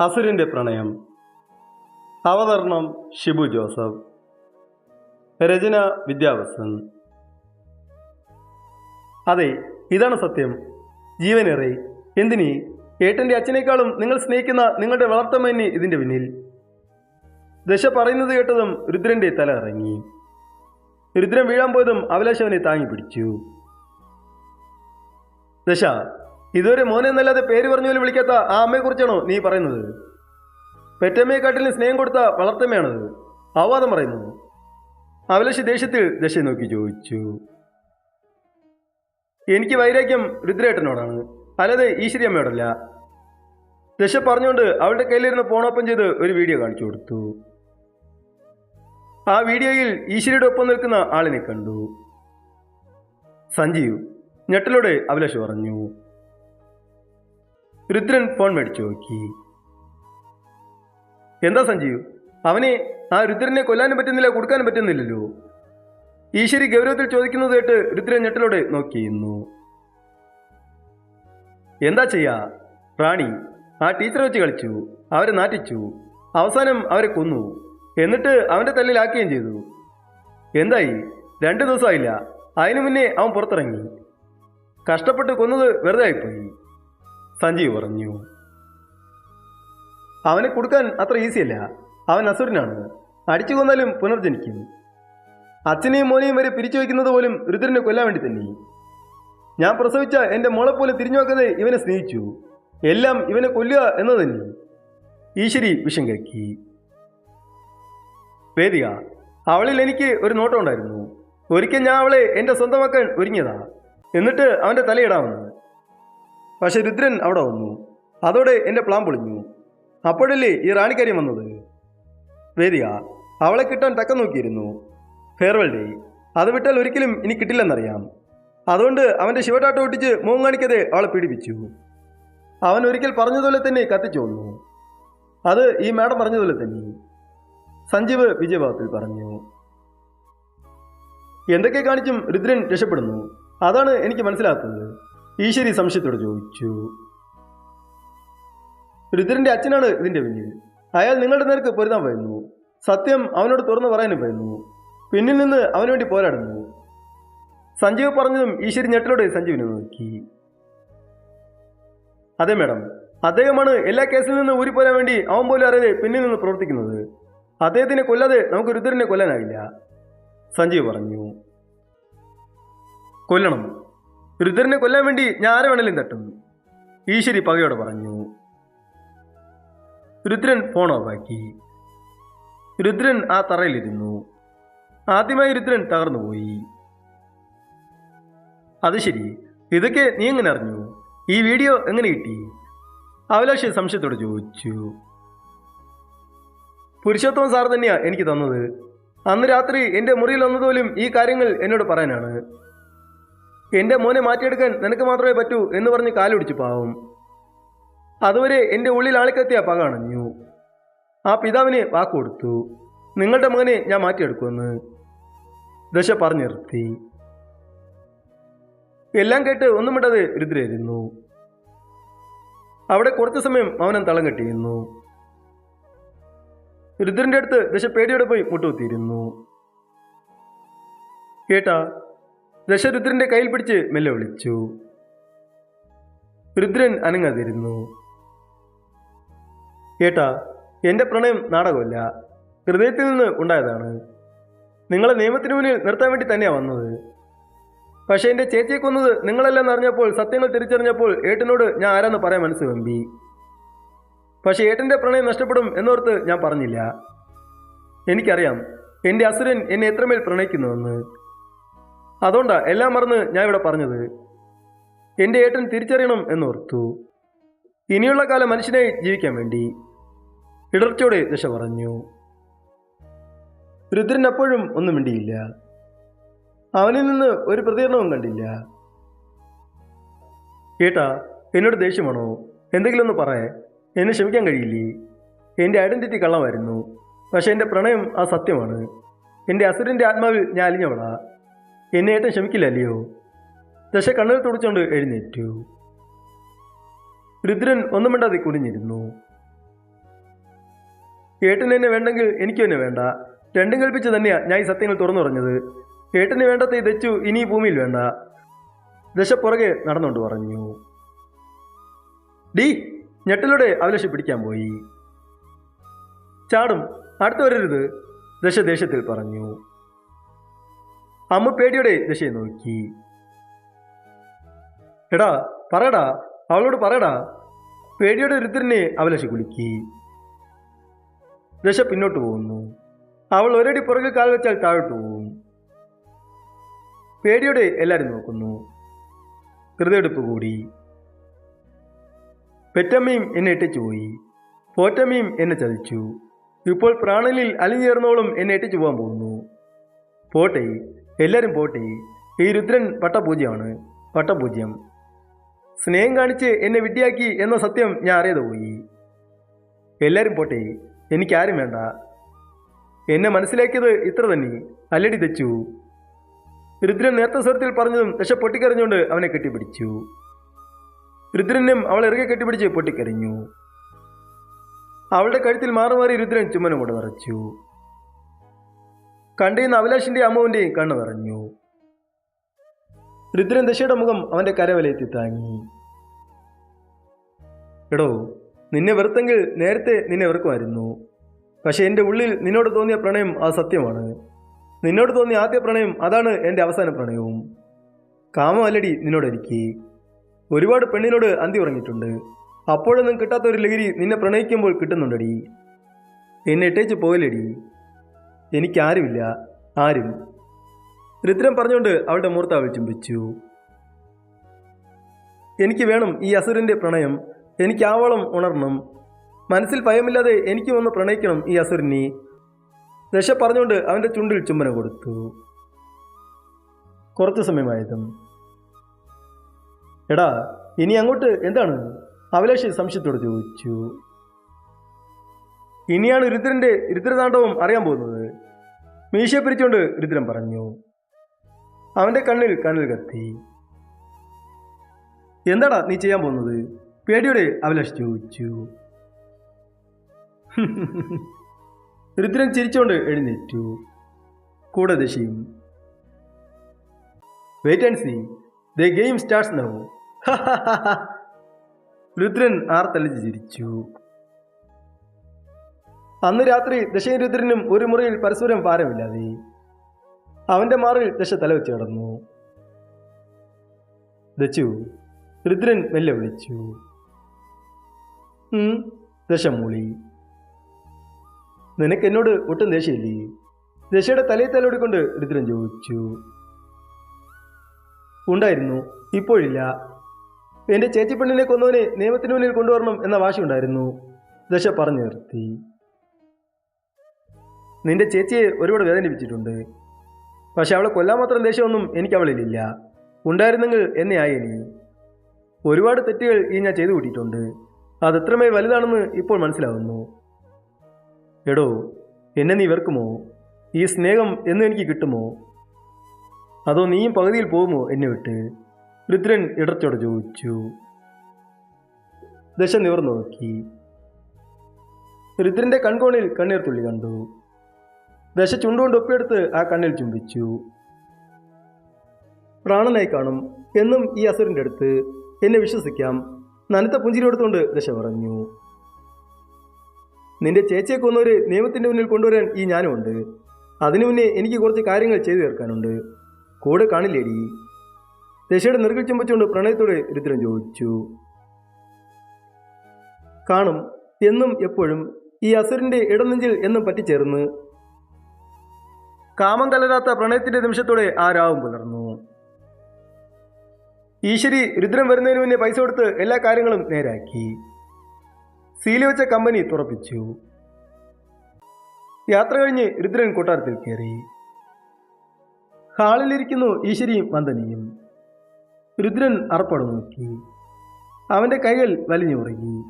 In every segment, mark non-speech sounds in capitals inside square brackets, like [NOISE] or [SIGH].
അസുരന്റെ പ്രണയം. അവതരണം ഷിബു ജോസഫ്. രചന വിദ്യാവസൻ അതെ ഇതാണ് സത്യം. ജീവനേറെ. എന്തിനി? ഏട്ടന്റെ അച്ഛനേക്കാളും നിങ്ങൾ സ്നേഹിക്കുന്ന നിങ്ങളുടെ വളർത്തമ്മന്നെ ഇതിന്റെ പിന്നിൽ. ദശ പറയുന്നത് കേട്ടതും രുദ്രന്റെ തല ഇറങ്ങി. രുദ്രൻ വീഴാൻ പോയതും അഭിലാഷവനെ താങ്ങി പിടിച്ചു. ദശ ഇതുവരെ മോനെ എന്നല്ലാതെ പേര് പറഞ്ഞു പോലും വിളിക്കാത്ത ആ അമ്മയെക്കുറിച്ചാണോ നീ പറയുന്നത്? പെറ്റമ്മയെക്കാട്ടിലും സ്നേഹം കൊടുത്ത വളർത്തമ്മയാണത്. അവാദം പറയുന്നു. അവലശി ദേഷ്യത്തിൽ ദശ നോക്കി ചോദിച്ചു. എനിക്ക് വൈരാഗ്യം രുദ്രേട്ടനോടാണ്. അല്ലാതെ ഈശ്വരി അമ്മയോടല്ല. ദശ പറഞ്ഞുകൊണ്ട് അവളുടെ കയ്യിലിരുന്ന് ഫോൺ ഓപ്പൺ ചെയ്ത് ഒരു വീഡിയോ കാണിച്ചു കൊടുത്തു. ആ വീഡിയോയിൽ ഈശ്വരിയുടെ ഒപ്പം നിൽക്കുന്ന ആളിനെ കണ്ടു. സഞ്ജീവ് ഞെട്ടലോടെ അഭിലാഷ് പറഞ്ഞു. രുദ്രൻ ഫോൺ മേടിച്ചു നോക്കി. എന്താ സഞ്ജീവ്? അവനെ ആ രുദ്രനെ കൊല്ലാനും പറ്റുന്നില്ല കൊടുക്കാനും പറ്റുന്നില്ലല്ലോ. ഈശ്വരി ഗൗരവത്തിൽ ചോദിക്കുന്നത് കേട്ട് രുദ്രൻ ഞെട്ടലോടെ നോക്കിയിരുന്നു എന്താ ചെയ്യാ? റാണി ആ ടീച്ചറെ വെച്ച് കളിച്ചു അവരെ നാറ്റിച്ചു അവസാനം അവരെ കൊന്നു. എന്നിട്ട് അവന്റെ തല്ലിലാക്കുകയും ചെയ്തു. എന്തായി? രണ്ടു ദിവസമായില്ല. അതിനു മുന്നേ അവൻ പുറത്തിറങ്ങി. കഷ്ടപ്പെട്ട് കൊന്നത് വെറുതെ ആയിപ്പോയി. സഞ്ജീവ് പറഞ്ഞു. അവനെ കൊടുക്കാൻ അത്ര ഈസിയല്ല അവൻ അസുരനാണ്. അടിച്ചു കൊന്നാലും പുനർജനിക്കും. അച്ഛനെയും മോനെയും വരെ പിരിച്ചു വയ്ക്കുന്നത് പോലും രുദ്രനെ കൊല്ലാൻ വേണ്ടി തന്നെ. ഞാൻ പ്രസവിച്ച എന്റെ മോളെ പോലെ തിരിഞ്ഞു നോക്കാതെ ഇവനെ സ്നേഹിച്ചു. എല്ലാം ഇവനെ കൊല്ലുക എന്നത് തന്നെ. ഈശ്വരി വിഷം കക്കി. വേദിക അവളിൽ എനിക്ക് ഒരു നോട്ടമുണ്ടായിരുന്നു ഒരിക്കൽ ഞാൻ അവളെ എന്റെ സ്വന്തമാക്കാൻ ഒരുങ്ങിയതാ. എന്നിട്ട് അവന്റെ തലയിടാമെന്ന് പക്ഷെ രുദ്രൻ അവിടെ വന്നു. അതോടെ എന്റെ പ്ലാൻ പൊളിഞ്ഞു. അപ്പോഴല്ലേ ഈ റാണിക്കാര്യം വന്നത്? വേദിക അവളെ കിട്ടാൻ തക്കം നോക്കിയിരുന്നു. ഫെയർവെൽ ഡേ അത് വിട്ടാൽ ഒരിക്കലും ഇനി കിട്ടില്ലെന്നറിയാം. അതുകൊണ്ട് അവന്റെ ശിവടാട്ടം ഒട്ടിച്ച് മുഖം കാണിക്കതെ അവളെ പീഡിപ്പിച്ചു. അവൻ ഒരിക്കൽ പറഞ്ഞതുപോലെ തന്നെ കത്തിച്ചു വന്നു അത് ഈ മാഡം പറഞ്ഞതുപോലെ തന്നെ. സഞ്ജീവ് വിജയഭാഗത്തിൽ പറഞ്ഞു. എന്തൊക്കെ കാണിച്ചും രുദ്രൻ രക്ഷപ്പെടുന്നു. അതാണ് എനിക്ക് മനസ്സിലാക്കുന്നത്. ഈശ്വരി സംശയത്തോടെ ചോദിച്ചു രുദ്രന്റെ അച്ഛനാണ് ഇതിന്റെ പിന്നിൽ. അയാൾ നിങ്ങളുടെ നേർക്ക് പൊരുതാൻ പോയിരുന്നു സത്യം അവനോട് തുറന്നു പറയാനും പോയിരുന്നു പിന്നിൽ നിന്ന് അവന് വേണ്ടി പോരാടുന്നു. സഞ്ജീവ് പറഞ്ഞതും ഈശ്വരി ഞെട്ടലോടെ സഞ്ജീവിനെ നോക്കി. അതെ മേഡം അദ്ദേഹമാണ് എല്ലാ കേസിൽ നിന്ന് ഊരിപ്പോരാൻ വേണ്ടി അവൻ പോലും അറിയാതെ പിന്നിൽ നിന്ന് പ്രവർത്തിക്കുന്നത്. അദ്ദേഹത്തിനെ കൊല്ലാതെ നമുക്ക് രുദ്രനെ കൊല്ലാനാകില്ല സഞ്ജീവ് പറഞ്ഞു. കൊല്ലണം. രുദ്രനെ കൊല്ലാൻ വേണ്ടി ഞാൻ വേണേലും തട്ടും ഈശ്വരി പകയോടെ പറഞ്ഞു രുദ്രൻ ഫോൺ ഓഫാക്കി രുദ്രൻ ആ തറയിലിരുന്നു. ആദ്യമായി രുദ്രൻ തകർന്നുപോയി അത് ശരി. ഇതൊക്കെ നീ എങ്ങനെ അറിഞ്ഞു? ഈ വീഡിയോ എങ്ങനെ കിട്ടി? അഭിലാഷ് സംശയത്തോടെ ചോദിച്ചു പുരുഷോത്തമൻ സാർ തന്നെയാ എനിക്ക് തന്നത്. അന്ന് രാത്രി എന്റെ മുറിയിൽ വന്നതുപോലും ഈ കാര്യങ്ങൾ എന്നോട് പറയാനാണ്. എന്റെ മോനെ മാറ്റിയെടുക്കാൻ നിനക്ക് മാത്രമേ പറ്റൂ എന്ന് പറഞ്ഞ് കാലൊടിച്ചു പാവം. അതുവരെ എന്റെ ഉള്ളിൽ ആളിക്കത്തിയ പക അണഞ്ഞു. ആ പിതാവിന് വാക്കുകൊടുത്തു നിങ്ങളുടെ മകനെ ഞാൻ മാറ്റിയെടുക്കുമെന്ന് ദശ പറഞ്ഞു നിർത്തി. എല്ലാം കേട്ട് ഒന്നും വിടാതെ രുദ്രയിരുന്നു അവിടെ കുറച്ചു സമയം മൗനം തളം കെട്ടിയിരുന്നു. രുദ്രന്റെ അടുത്ത് ദശ പേടിയോടെ പോയി മുട്ടുകുത്തിയിരുന്നു. കേട്ടാ ദശ രുദ്രന്റെ കയ്യിൽ പിടിച്ച് മെല്ലെ വിളിച്ചു. രുദ്രൻ അനങ്ങാതിരുന്നു. കേട്ടാ എന്റെ പ്രണയം നാടകമല്ല. ഹൃദയത്തിൽ നിന്ന് ഉണ്ടായതാണ്. നിങ്ങളെ നിയമത്തിന് മുന്നിൽ നിർത്താൻ വേണ്ടി തന്നെയാണ് വന്നത്. പക്ഷേ എന്റെ ചേച്ചിയെ കൊന്നത് നിങ്ങളെല്ലാം അറിഞ്ഞപ്പോൾ സത്യങ്ങൾ തിരിച്ചറിഞ്ഞപ്പോൾ ഏട്ടനോട് ഞാൻ ആരാന്ന് പറയാൻ മനസ്സ് വെമ്പി. പക്ഷേ ഏട്ടന്റെ പ്രണയം നഷ്ടപ്പെടും എന്നോർത്ത് ഞാൻ പറഞ്ഞില്ല. എനിക്കറിയാം എന്റെ അസുരൻ എന്നെ എത്രമേൽ പ്രണയിക്കുന്നുവെന്ന്. അതുകൊണ്ടാ എല്ലാം മറന്ന് ഞാൻ ഇവിടെ പറഞ്ഞത്. എന്റെ ഏട്ടൻ തിരിച്ചറിയണം എന്നോർത്തു. ഇനിയുള്ള കാലം മനുഷ്യനെ ജീവിക്കാൻ വേണ്ടി ഇടർച്ചയോടെ ദശ പറഞ്ഞു. രുദ്രൻ അപ്പോഴും ഒന്നും മിണ്ടിയില്ല. അവനിൽ നിന്ന് ഒരു പ്രതികരണവും കണ്ടില്ല. ഏട്ടാ എന്നോട് ദേഷ്യമാണോ? എന്തെങ്കിലും ഒന്ന് പറയേ. എന്നെ ക്ഷമിക്കാൻ കഴിയില്ലേ? എന്റെ ഐഡന്റിറ്റി കള്ളമായിരുന്നു. പക്ഷേ എന്റെ പ്രണയം ആ സത്യമാണ്. എന്റെ അസുരന്റെ ആത്മാവിൽ ഞാൻ അലിഞ്ഞവളാ. എന്നെ ഏട്ടൻ ക്ഷമിക്കില്ല അല്ലയോ ദശ കണ്ണുകൾ തുടച്ചുകൊണ്ട് എഴുന്നേറ്റു. രുദ്രൻ ഒന്നും മിണ്ടാതെ കുനിഞ്ഞിരുന്നു. ഏട്ടന് എന്നെ വേണ്ടെങ്കിൽ എനിക്കും എന്നെ വേണ്ട. രണ്ടും കൽപ്പിച്ച് തന്നെയാ ഞാൻ ഈ സത്യങ്ങൾ തുറന്നു പറഞ്ഞത്. ഏട്ടന് വേണ്ടത്തെ ദച്ചു ഇനി ഭൂമിയിൽ വേണ്ട. ദശ പുറകെ നടന്നുകൊണ്ട് പറഞ്ഞു. ഡി ഞെട്ടലൂടെ അഭിലാഷ് പിടിക്കാൻ പോയി. ചാടും അടുത്ത് വരരുത് ദശ ദേഷ്യത്തിൽ പറഞ്ഞു. അമ്മ പേടിയുടെ ദശയെ നോക്കി. എടാ പറയടാ അവളോട് പറയടാ. പേടിയുടെ രുദ്രനെ അഭിലാഷ് കുലുക്കി. ദശ പിന്നോട്ട് പോകുന്നു. അവൾ ഒരടി പുറകിൽ കാൽ വെച്ചാൽ താഴോട്ട് പോകും. പേടിയോടെ എല്ലാവരും നോക്കുന്നു. ഹൃദയെടുപ്പ് കൂടി. പെറ്റമ്മയും എന്നെ ഇട്ടിച്ചു പോയി. പോറ്റമ്മയും എന്നെ ചതിച്ചു. ഇപ്പോൾ പ്രാണലിൽ അലിഞ്ഞേർന്നോളും എന്നെ ഇട്ടിച്ചു പോകാൻ പോകുന്നു. പോട്ടെ എല്ലാവരും പോട്ടെ. ഈ രുദ്രൻ പട്ടപൂജ്യമാണ്. പട്ടപൂജ്യം. സ്നേഹം കാണിച്ച് എന്നെ വിട്ടിയാക്കി എന്ന സത്യം ഞാൻ അറിയാതെ പോയി. എല്ലാവരും പോട്ടെ. എനിക്കാരും വേണ്ട. എന്നെ മനസ്സിലാക്കിയത് ഇത്ര തന്നെ. അല്ലടി തെച്ചു. രുദ്രൻ നേരത്തെ സ്വരത്തിൽ പറഞ്ഞതും ദശ പൊട്ടിക്കറിഞ്ഞുകൊണ്ട് അവനെ കെട്ടിപ്പിടിച്ചു. രുദ്രനും അവൾ ഇറുകെ കെട്ടിപ്പിടിച്ച് പൊട്ടിക്കരഞ്ഞു. അവളുടെ കഴുത്തിൽ മാറി മാറി രുദ്രൻ ചുമനും കൂടെ നിറച്ചു. കണ്ടിരുന്ന അഭിലാഷിന്റെ അമ്മുവിന്റെയും കണ്ണു നിറഞ്ഞു. രുദ്രൻ ദശയുടെ മുഖം അവന്റെ കരവലയത്തി താങ്ങി. എടോ നിന്നെ വെറുത്തെങ്കിൽ നേരത്തെ നിന്നെ വെറുക്കുമായിരുന്നു. പക്ഷെ എന്റെ ഉള്ളിൽ നിന്നോട് തോന്നിയ പ്രണയം ആ സത്യമാണ്. നിന്നോട് തോന്നിയ ആദ്യ പ്രണയം അതാണ് എന്റെ അവസാന പ്രണയവും. കാമമല്ലടി നിന്നോട് എനിക്ക് ഒരുപാട് പെണ്ണിനോട് അന്തി ഉറങ്ങിയിട്ടുണ്ട്. അപ്പോഴൊന്നും കിട്ടാത്ത ഒരു ലഹരി നിന്നെ പ്രണയിക്കുമ്പോൾ കിട്ടുന്നുണ്ടടി. എന്നെ ഇട്ടേച്ച് പോയില്ലടി. എനിക്കാരുമില്ല. ആരും. രുദ്രൻ പറഞ്ഞുകൊണ്ട് അവളുടെ മൂർത്താവിൽ ചുംബിച്ചു. എനിക്ക് വേണം ഈ അസുരന്റെ പ്രണയം. എനിക്ക് ആവോളം ഉണർണം. മനസ്സിൽ ഭയമില്ലാതെ എനിക്കും ഒന്ന് പ്രണയിക്കണം ഈ അസുരനെ. ദശ പറഞ്ഞുകൊണ്ട് അവന്റെ ചുണ്ടിൽ ചുംബന കൊടുത്തു. കുറച്ചു സമയമായതും. എടാ ഇനി അങ്ങോട്ട് എന്താണ്? അഭിലാഷ് സംശയത്തോട് ചോദിച്ചു. ഇനിയാണ് രുദ്രന്റെ രുദ്രതാണ്ഡവം അറിയാൻ പോകുന്നത്. മീശയെ പിരിച്ചുകൊണ്ട് രുദ്രൻ പറഞ്ഞു അവന്റെ കണ്ണിൽ കണ്ണിൽ കത്തി. എന്താടാ നീ ചെയ്യാൻ പോകുന്നത്? പേടിയോടെ അഭിലാഷ് ചോദിച്ചു. [LAUGHS] രുദ്രൻ ചിരിച്ചുകൊണ്ട് എഴുന്നേറ്റു. കൂടെ ദശയും. Wait and see the game starts no Rudran ആർത്തലിച്ച് ചിരിച്ചു. അന്ന് രാത്രി ദശരുദ്രനും ഒരു മുറിയിൽ പരസ്പരം ഭാരമില്ലാതെ അവന്റെ മാറിൽ ദശ തലവെച്ച് കിടന്നു. ദച്ചു രുദ്രൻ മെല്ലെ വിളിച്ചു. ഉം, ദശ മൂളി. നിനക്ക് എന്നോട് ഒട്ടും ദേഷ്യമില്ലേ? ദശയുടെ തലയിൽ തലോടിക്കൊണ്ട് രുദ്രൻ ചോദിച്ചു. ഉണ്ടായിരുന്നു ഇപ്പോഴില്ല. എന്റെ ചേച്ചിപ്പെണ്ണിനെ കൊന്നവനെ നിയമത്തിന് മുന്നിൽ കൊണ്ടുവരണം എന്ന വാശിയുണ്ടായിരുന്നു ദശ പറഞ്ഞു നിർത്തി. നിന്റെ ചേച്ചിയെ ഒരുപാട് വേദനിപ്പിച്ചിട്ടുണ്ട്. പക്ഷെ അവളെ കൊല്ലാൻ മാത്രം ദേഷ്യമൊന്നും എനിക്ക് അവളിലില്ല ഉണ്ടായിരുന്നെങ്കിൽ എന്നെ ഇനി. ഒരുപാട് തെറ്റുകൾ ഈ ഞാൻ ചെയ്തു കൂട്ടിയിട്ടുണ്ട്. അത് എത്രമേ വലുതാണെന്ന് ഇപ്പോൾ മനസ്സിലാവുന്നു. എടോ എന്നെ നീ വെറുക്കുമോ? ഈ സ്നേഹം എന്നും എനിക്ക് കിട്ടുമോ? അതോ നീയും പകുതിയിൽ പോകുമോ എന്നെ വിട്ട്? രുദ്രൻ ഇടർച്ചോടെ ചോദിച്ചു. ദശ നിവർന്നു നോക്കി. രുദ്രന്റെ കൺകോണിൽ കണ്ണീർ തുള്ളി കണ്ടു ദശ ചുണ്ടുകൊണ്ട് ഒപ്പിയെടുത്ത് ആ കണ്ണിൽ ചുംബിച്ചു. പ്രാണനായി കാണും എന്നും ഈ അസുരന്റെ അടുത്ത് എന്നെ വിശ്വസിക്കാം. നനത്ത പുഞ്ചിരി എടുത്തുകൊണ്ട് ദശ പറഞ്ഞു. നിന്റെ ചേച്ചിയെ കൊന്നവര് നിയമത്തിന്റെ മുന്നിൽ കൊണ്ടുവരാൻ ഈ ഞാനുമുണ്ട് അതിനു മുന്നേ എനിക്ക് കുറച്ച് കാര്യങ്ങൾ ചെയ്തു തീർക്കാനുണ്ട്. കൂടെ കാണില്ലേടി. ദശയുടെ നെറുകിൽ ചുമ്പിച്ചുകൊണ്ട് പ്രണയത്തോടെ രുദ്രൻ ചോദിച്ചു. കാണും എന്നും എപ്പോഴും ഈ അസുരന്റെ ഇടനെഞ്ചിൽ എന്നും പറ്റിച്ചേർന്ന് കാമം കലരാത്ത പ്രണയത്തിന്റെ നിമിഷത്തോടെ ആ രാവും പുലർന്നു. ഈശ്വരി രുദ്രൻ വരുന്നതിന് മുന്നേ പൈസ കൊടുത്ത് എല്ലാ കാര്യങ്ങളും നേരാക്കി. സീൽ വെച്ച കമ്പനി തുറപ്പിച്ചു. യാത്ര കഴിഞ്ഞ് രുദ്രൻ കൊട്ടാരത്തിൽ കയറി. ഹാളിലിരിക്കുന്നു ഈശ്വരിയും വന്ദനിയും. രുദ്രൻ അറപ്പടം നോക്കി. അവന്റെ കൈകൾ വലിഞ്ഞു ഉറങ്ങി.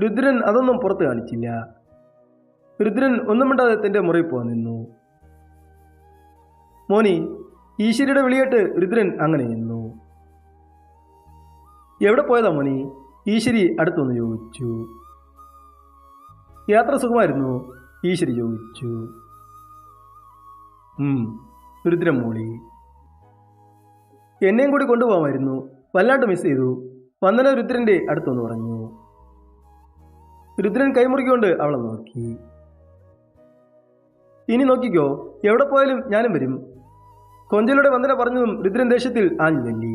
രുദ്രൻ അതൊന്നും പുറത്ത് കാണിച്ചില്ല. രുദ്രൻ ഒന്നും മിണ്ടാതെ തന്റെ മുറിയിൽ പോകാൻ നിന്നു. മോനി ഈശ്വരിയുടെ വിളിയേട്ട് രുദ്രൻ അങ്ങനെ നിന്നു. എവിടെ പോയതാ മോനി? ഈശ്വരി അടുത്തൊന്ന് ചോദിച്ചു. യാത്ര സുഖമായിരുന്നു? ഈശ്വരി ചോദിച്ചു. രുദ്രൻ മൂളി. എന്നെയും കൂടി കൊണ്ടുപോകാമായിരുന്നു വല്ലാണ്ട് മിസ് ചെയ്തു. വന്ദന രുദ്രന്റെ അടുത്തൊന്ന് പറഞ്ഞു. രുദ്രൻ കൈമുറിക്കൊണ്ട് അവളെ നോക്കി. ഇനി നോക്കിക്കോ എവിടെ പോയാലും ഞാനും വരും. കൊഞ്ചലൂടെ വന്ദന പറഞ്ഞതും രുദ്രൻ ദേശത്തിൽ ആഞ്ഞു തല്ലി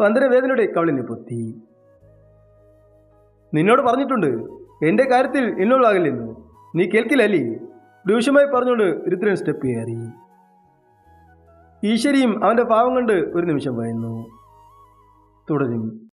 വന്ദന വേദനയുടെ കവളിനെ പൊത്തി. നിന്നോട് പറഞ്ഞിട്ടുണ്ട് എന്റെ കാര്യത്തിൽ എന്നോളാകില്ലെന്ന് നീ കേൾക്കില്ലല്ലേ രൂക്ഷമായി പറഞ്ഞുകൊണ്ട് രുദ്രൻ സ്റ്റെപ്പ് കയറി. ഈശ്വരിയും അവന്റെ പാവം കണ്ട് ഒരു നിമിഷം ഭയന്നു തുടരും.